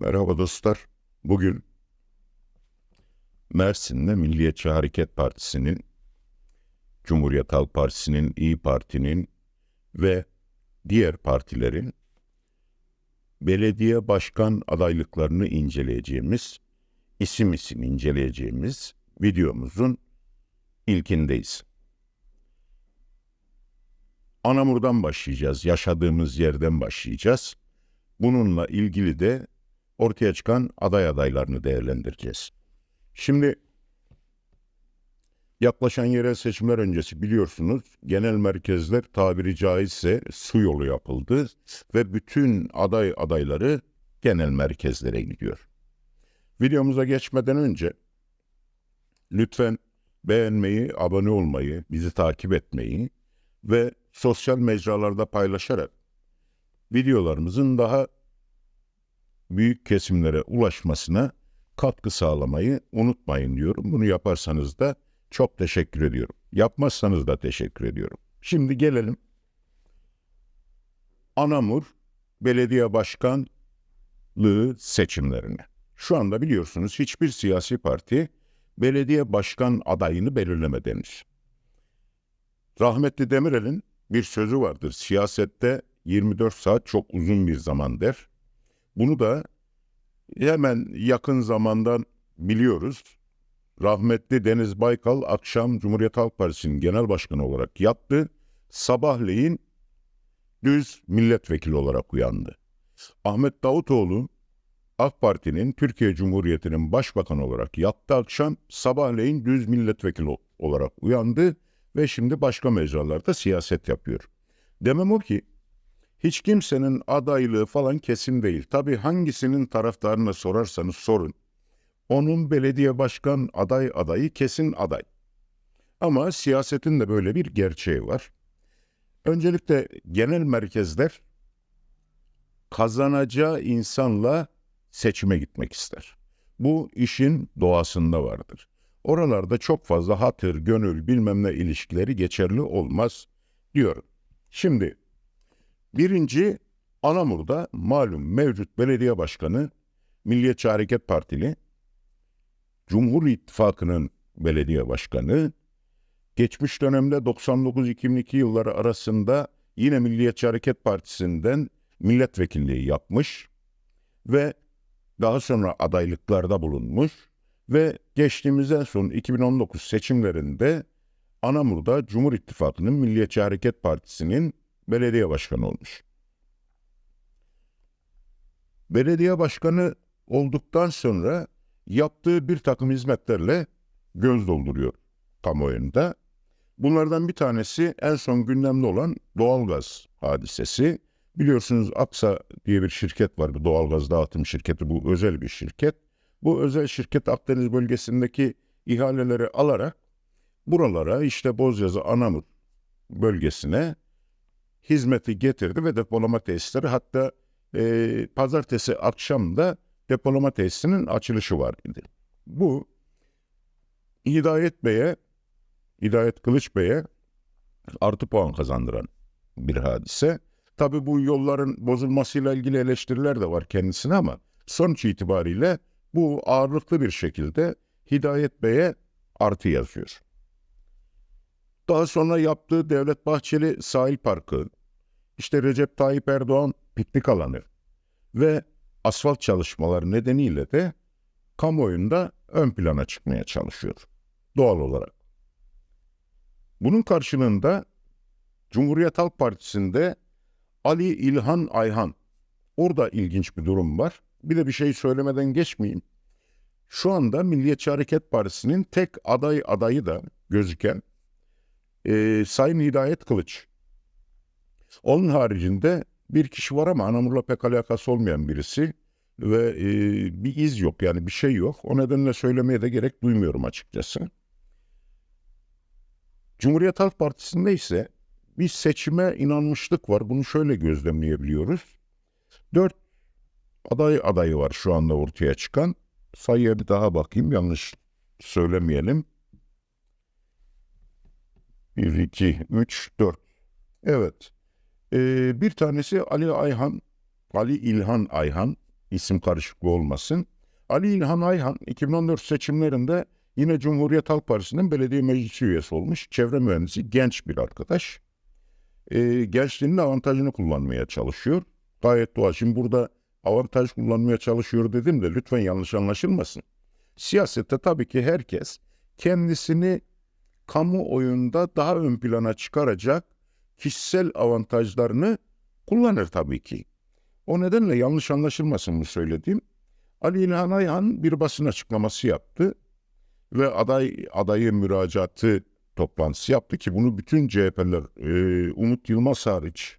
Merhaba dostlar. Bugün Mersin'de Milliyetçi Hareket Partisi'nin, Cumhuriyet Halk Partisi'nin, İyi Parti'nin ve diğer partilerin belediye başkan adaylıklarını inceleyeceğimiz, isim isim inceleyeceğimiz videomuzun ilkindeyiz. Anamur'dan başlayacağız, yaşadığımız yerden başlayacağız. Bununla ilgili de ortaya çıkan aday adaylarını değerlendireceğiz. Şimdi yaklaşan yerel seçimler öncesi biliyorsunuz genel merkezler tabiri caizse su yolu yapıldı ve bütün aday adayları genel merkezlere gidiyor. Videomuza geçmeden önce lütfen beğenmeyi, abone olmayı, bizi takip etmeyi ve sosyal mecralarda paylaşarak videolarımızın daha büyük kesimlere ulaşmasına katkı sağlamayı unutmayın diyorum. Bunu yaparsanız da çok teşekkür ediyorum. Yapmazsanız da teşekkür ediyorum. Şimdi gelelim Anamur Belediye Başkanlığı seçimlerine. Şu anda biliyorsunuz hiçbir siyasi parti belediye başkan adayını belirlemedenir. Rahmetli Demirel'in bir sözü vardır. Siyasette 24 saat çok uzun bir zaman der. Bunu da hemen yakın zamandan biliyoruz. Rahmetli Deniz Baykal akşam Cumhuriyet Halk Partisi'nin genel başkanı olarak yattı. Sabahleyin düz milletvekili olarak uyandı. Ahmet Davutoğlu AK Parti'nin Türkiye Cumhuriyeti'nin başbakanı olarak yattı akşam. Sabahleyin düz milletvekili olarak uyandı ve şimdi başka mecralarda siyaset yapıyor. Demem o ki hiç kimsenin adaylığı falan kesin değil. Tabii hangisinin taraftarına sorarsanız sorun. Onun belediye başkan aday adayı kesin aday. Ama siyasetin de böyle bir gerçeği var. Öncelikle genel merkezler kazanacağı insanla seçime gitmek ister. Bu işin doğasında vardır. Oralarda çok fazla hatır, gönül, bilmem ne ilişkileri geçerli olmaz diyorum. Şimdi birinci Anamur'da malum mevcut belediye başkanı Milliyetçi Hareket Partili, Cumhur İttifakı'nın belediye başkanı, geçmiş dönemde 99-2002 yılları arasında yine Milliyetçi Hareket Partisi'nden milletvekilliği yapmış ve daha sonra adaylıklarda bulunmuş ve geçtiğimiz en son 2019 seçimlerinde Anamur'da Cumhur İttifakı'nın Milliyetçi Hareket Partisi'nin belediye başkanı olmuş. Belediye başkanı olduktan sonra yaptığı bir takım hizmetlerle göz dolduruyor kamuoyunda. Bunlardan bir tanesi en son gündemde olan doğalgaz hadisesi. Biliyorsunuz Aksa diye bir şirket var, bir doğalgaz dağıtım şirketi, bu özel bir şirket. Bu özel şirket Akdeniz bölgesindeki ihaleleri alarak buralara işte Bozyazı Anamur bölgesine hizmeti getirdi ve depolama tesisleri hatta e, pazartesi akşam da depolama tesisinin açılışı var idi. Bu Hidayet Bey'e, Hidayet Kılıç Bey'e artı puan kazandıran bir hadise. Tabi bu yolların bozulmasıyla ilgili eleştiriler de var kendisine ama sonuç itibariyle bu ağırlıklı bir şekilde Hidayet Bey'e artı yazıyor. Daha sonra yaptığı Devlet Bahçeli Sahil Parkı, işte Recep Tayyip Erdoğan piknik alanı ve asfalt çalışmaları nedeniyle de kamuoyunda ön plana çıkmaya çalışıyor doğal olarak. Bunun karşılığında Cumhuriyet Halk Partisi'nde Ali İlhan Ayhan, orada ilginç bir durum var. Bir de bir şey söylemeden geçmeyeyim. Şu anda Milliyetçi Hareket Partisi'nin tek aday adayı da gözüken e, Sayın Hidayet Kılıç. Onun haricinde bir kişi var ama Anamur'la pek alakası olmayan birisi ve e, bir iz yok yani bir şey yok. O nedenle söylemeye de gerek duymuyorum açıkçası. Cumhuriyet Halk Partisi'nde ise bir seçime inanmışlık var. Bunu şöyle gözlemleyebiliyoruz. Dört aday adayı var şu anda ortaya çıkan. Sayıya bir daha bakayım yanlış söylemeyelim. 1, 2, 3, 4. Evet. Ee, bir tanesi Ali Ayhan, Ali İlhan Ayhan. isim karışıklığı olmasın. Ali İlhan Ayhan 2014 seçimlerinde yine Cumhuriyet Halk Partisi'nin belediye meclis üyesi olmuş. Çevre mühendisi genç bir arkadaş. Ee, gençliğinin avantajını kullanmaya çalışıyor. Gayet doğal. Şimdi burada avantaj kullanmaya çalışıyor dedim de lütfen yanlış anlaşılmasın. Siyasette tabii ki herkes kendisini kamuoyunda daha ön plana çıkaracak kişisel avantajlarını kullanır tabii ki. O nedenle yanlış anlaşılmasın bu söylediğim. Ali İlhan Ayhan bir basın açıklaması yaptı ve aday adayı müracaatı toplantısı yaptı ki bunu bütün CHP'ler e, Umut Yılmaz hariç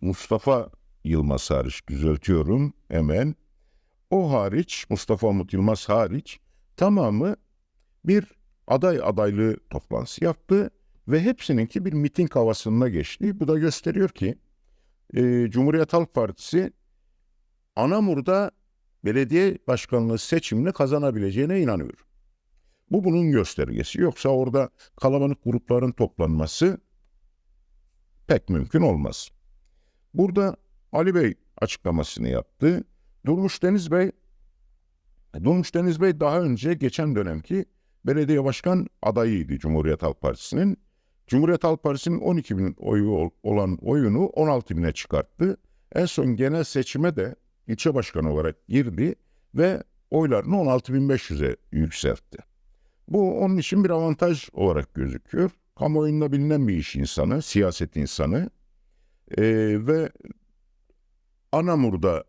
Mustafa Yılmaz hariç düzeltiyorum hemen. O hariç Mustafa Umut Yılmaz hariç tamamı bir aday adaylığı toplantısı yaptı ve hepsininki bir miting havasına geçti. Bu da gösteriyor ki e, Cumhuriyet Halk Partisi Anamur'da belediye başkanlığı seçimini kazanabileceğine inanıyor. Bu bunun göstergesi. Yoksa orada kalabalık grupların toplanması pek mümkün olmaz. Burada Ali Bey açıklamasını yaptı. Durmuş Deniz Bey Durmuş Deniz Bey daha önce geçen dönemki belediye başkan adayıydı Cumhuriyet Halk Partisi'nin. Cumhuriyet Halk Partisi'nin 12 bin oyu olan oyunu 16 bine çıkarttı. En son genel seçime de ilçe başkanı olarak girdi ve oylarını 16.500'e yükseltti. Bu onun için bir avantaj olarak gözüküyor. Kamuoyunda bilinen bir iş insanı, siyaset insanı Ee, ve Anamur'da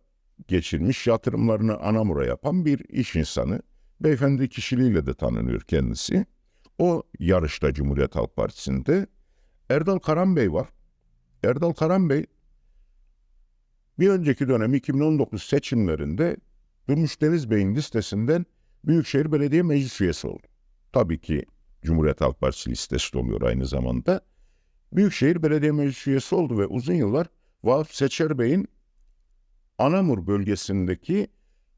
geçirmiş yatırımlarını Anamur'a yapan bir iş insanı. Beyefendi kişiliğiyle de tanınıyor kendisi. O yarışta Cumhuriyet Halk Partisi'nde. Erdal Karan Bey var. Erdal Karan Bey bir önceki dönem 2019 seçimlerinde Durmuş Deniz Bey'in listesinden Büyükşehir Belediye Meclis üyesi oldu. Tabii ki Cumhuriyet Halk Partisi listesi de oluyor aynı zamanda. Büyükşehir Belediye Meclis üyesi oldu ve uzun yıllar Vahap Seçer Bey'in Anamur bölgesindeki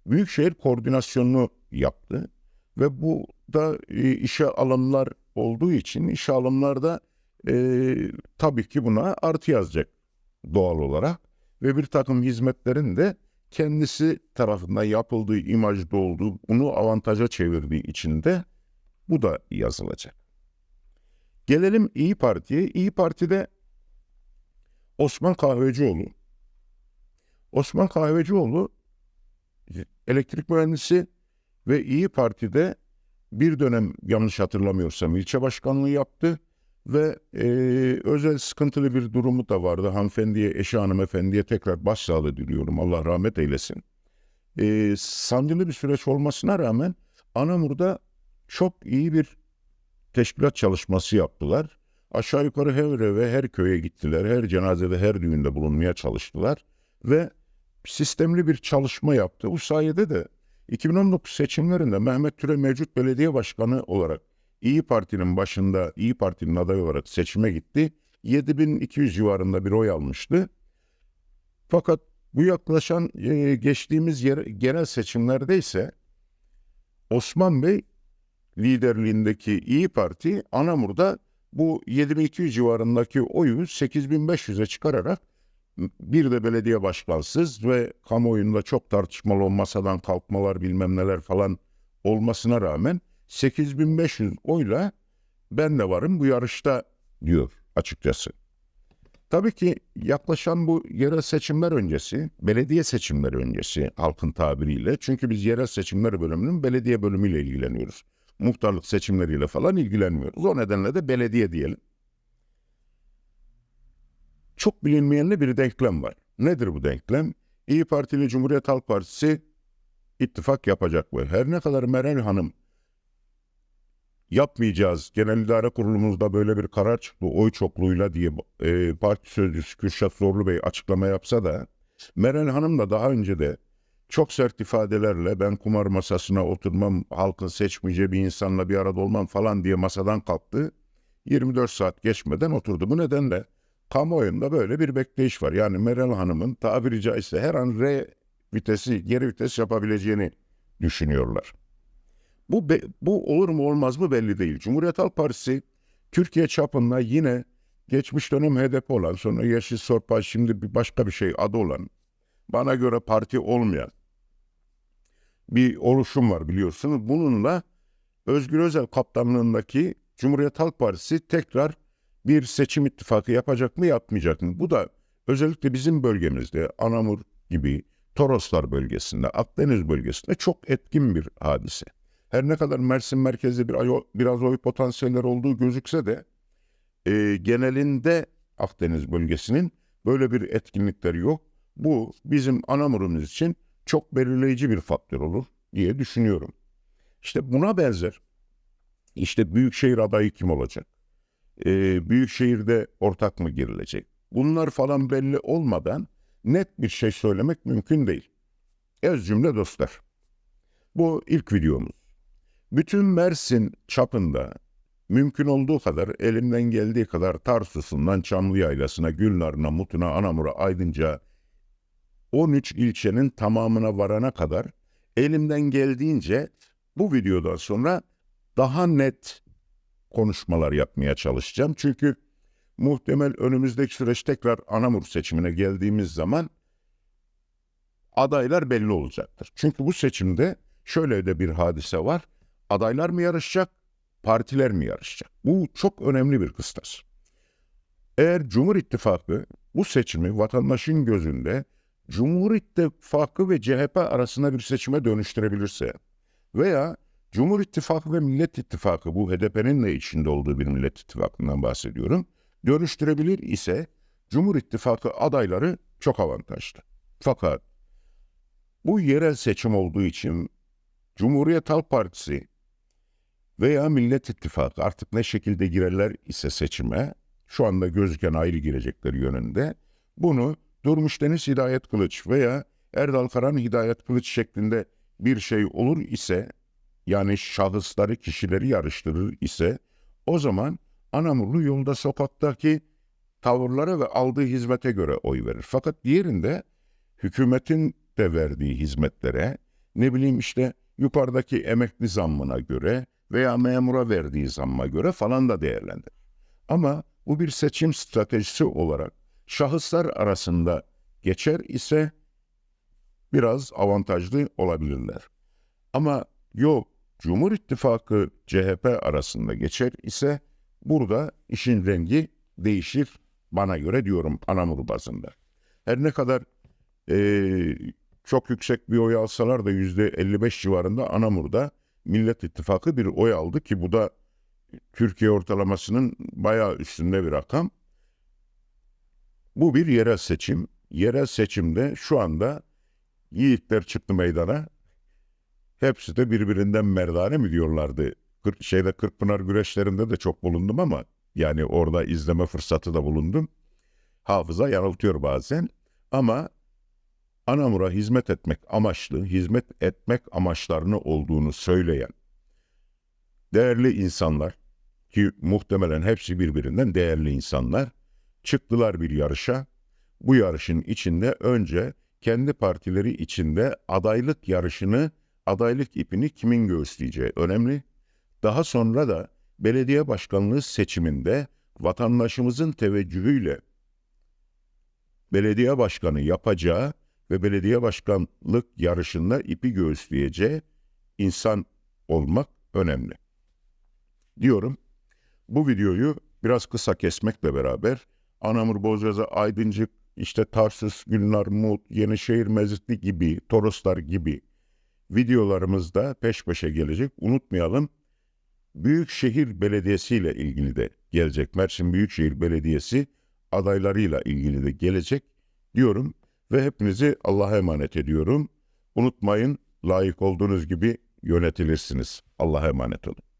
Büyükşehir koordinasyonunu yaptı. Ve bu da e, işe alımlar olduğu için işe alımlarda e, tabii ki buna artı yazacak doğal olarak. Ve bir takım hizmetlerin de kendisi tarafından yapıldığı imajda olduğu, bunu avantaja çevirdiği için de bu da yazılacak. Gelelim İyi Parti'ye. İyi Parti'de Osman Kahvecioğlu. Osman Kahvecioğlu elektrik mühendisi ve İyi Parti'de bir dönem yanlış hatırlamıyorsam ilçe başkanlığı yaptı ve e, özel sıkıntılı bir durumu da vardı. Hanımefendiye, eşi hanımefendiye tekrar başsağlığı diliyorum. Allah rahmet eylesin. E, sancılı bir süreç olmasına rağmen Anamur'da çok iyi bir teşkilat çalışması yaptılar. Aşağı yukarı her eve, her köye gittiler. Her cenazede, her düğünde bulunmaya çalıştılar. Ve sistemli bir çalışma yaptı. Bu sayede de 2019 seçimlerinde Mehmet Türe mevcut belediye başkanı olarak İyi Parti'nin başında İyi Parti'nin adayı olarak seçime gitti. 7200 civarında bir oy almıştı. Fakat bu yaklaşan e, geçtiğimiz yer, genel seçimlerde ise Osman Bey liderliğindeki İyi Parti Anamur'da bu 7200 civarındaki oyu 8500'e çıkararak bir de belediye başkansız ve kamuoyunda çok tartışmalı o masadan kalkmalar bilmem neler falan olmasına rağmen 8500 oyla ben de varım bu yarışta diyor açıkçası. Tabii ki yaklaşan bu yerel seçimler öncesi, belediye seçimleri öncesi halkın tabiriyle. Çünkü biz yerel seçimler bölümünün belediye bölümüyle ilgileniyoruz. Muhtarlık seçimleriyle falan ilgilenmiyoruz. O nedenle de belediye diyelim. Çok bilinmeyenli bir denklem var. Nedir bu denklem? İyi Parti ile Cumhuriyet Halk Partisi ittifak yapacak mı? Her ne kadar Meral Hanım yapmayacağız. Genel İdare Kurulumuzda böyle bir karar çıktı oy çokluğuyla diye e, parti sözcüsü Kürşat Zorlu Bey açıklama yapsa da Meral Hanım da daha önce de çok sert ifadelerle ben kumar masasına oturmam, halkın seçmeyeceği bir insanla bir arada olmam falan diye masadan kalktı. 24 saat geçmeden oturdu. Bu nedenle kamuoyunda böyle bir bekleyiş var. Yani Meral Hanım'ın tabiri caizse her an R vitesi, geri vites yapabileceğini düşünüyorlar. Bu, bu olur mu olmaz mı belli değil. Cumhuriyet Halk Partisi Türkiye çapında yine geçmiş dönem HDP olan sonra Yeşil Sorpa şimdi bir başka bir şey adı olan bana göre parti olmayan bir oluşum var biliyorsunuz. Bununla Özgür Özel kaptanlığındaki Cumhuriyet Halk Partisi tekrar bir seçim ittifakı yapacak mı yapmayacak mı? Bu da özellikle bizim bölgemizde Anamur gibi Toroslar bölgesinde, Akdeniz bölgesinde çok etkin bir hadise. Her ne kadar Mersin merkezde bir biraz oy potansiyeller olduğu gözükse de e, genelinde Akdeniz bölgesinin böyle bir etkinlikleri yok. Bu bizim Anamur'umuz için çok belirleyici bir faktör olur diye düşünüyorum. İşte buna benzer işte büyükşehir adayı kim olacak? Ee, büyükşehirde ortak mı girilecek? Bunlar falan belli olmadan net bir şey söylemek mümkün değil. Ez cümle dostlar. Bu ilk videomuz. Bütün Mersin çapında mümkün olduğu kadar elimden geldiği kadar Tarsus'undan Çamlıyaylası'na, Gülnar'ına, Mutuna, Anamur'a, Aydınca 13 ilçenin tamamına varana kadar elimden geldiğince bu videodan sonra daha net konuşmalar yapmaya çalışacağım. Çünkü muhtemel önümüzdeki süreç tekrar Anamur seçimine geldiğimiz zaman adaylar belli olacaktır. Çünkü bu seçimde şöyle de bir hadise var. Adaylar mı yarışacak, partiler mi yarışacak? Bu çok önemli bir kıstas. Eğer Cumhur İttifakı bu seçimi vatandaşın gözünde Cumhur İttifakı ve CHP arasında bir seçime dönüştürebilirse veya Cumhur İttifakı ve Millet İttifakı bu HDP'nin de içinde olduğu bir Millet İttifakı'ndan bahsediyorum. Dönüştürebilir ise Cumhur İttifakı adayları çok avantajlı. Fakat bu yerel seçim olduğu için Cumhuriyet Halk Partisi veya Millet İttifakı artık ne şekilde girerler ise seçime şu anda gözüken ayrı girecekleri yönünde bunu Durmuş Deniz Hidayet Kılıç veya Erdal Karan Hidayet Kılıç şeklinde bir şey olur ise yani şahısları kişileri yarıştırır ise o zaman Anamurlu yolda sokaktaki tavırlara ve aldığı hizmete göre oy verir. Fakat diğerinde hükümetin de verdiği hizmetlere ne bileyim işte yukarıdaki emekli zammına göre veya memura verdiği zamma göre falan da değerlendirir. Ama bu bir seçim stratejisi olarak şahıslar arasında geçer ise biraz avantajlı olabilirler. Ama yok Cumhur İttifakı CHP arasında geçer ise burada işin rengi değişir bana göre diyorum Anamur bazında. Her ne kadar eee, çok yüksek bir oy alsalar da yüzde 55 civarında Anamur'da Millet İttifakı bir oy aldı ki bu da Türkiye ortalamasının bayağı üstünde bir rakam. Bu bir yerel seçim. Yerel seçimde şu anda yiğitler çıktı meydana. Hepsi de birbirinden merdane mi diyorlardı. Kır, şeyde Kırkpınar güreşlerinde de çok bulundum ama yani orada izleme fırsatı da bulundum. Hafıza yanıltıyor bazen ama Anamur'a hizmet etmek amaçlı, hizmet etmek amaçlarını olduğunu söyleyen değerli insanlar ki muhtemelen hepsi birbirinden değerli insanlar çıktılar bir yarışa. Bu yarışın içinde önce kendi partileri içinde adaylık yarışını, adaylık ipini kimin göğüsleyeceği önemli. Daha sonra da belediye başkanlığı seçiminde vatandaşımızın teveccühüyle belediye başkanı yapacağı ve belediye başkanlık yarışında ipi göğüsleyeceği insan olmak önemli. Diyorum bu videoyu biraz kısa kesmekle beraber Anamur, Bozcaada, Aydıncık, işte Tarsus, Gülnar, Mut, Yenişehir, Mezitli gibi, Toroslar gibi videolarımızda peş peşe gelecek. Unutmayalım Büyükşehir Belediyesi ile ilgili de gelecek. Mersin Büyükşehir Belediyesi adaylarıyla ilgili de gelecek diyorum ve hepinizi Allah'a emanet ediyorum. Unutmayın layık olduğunuz gibi yönetilirsiniz. Allah'a emanet olun.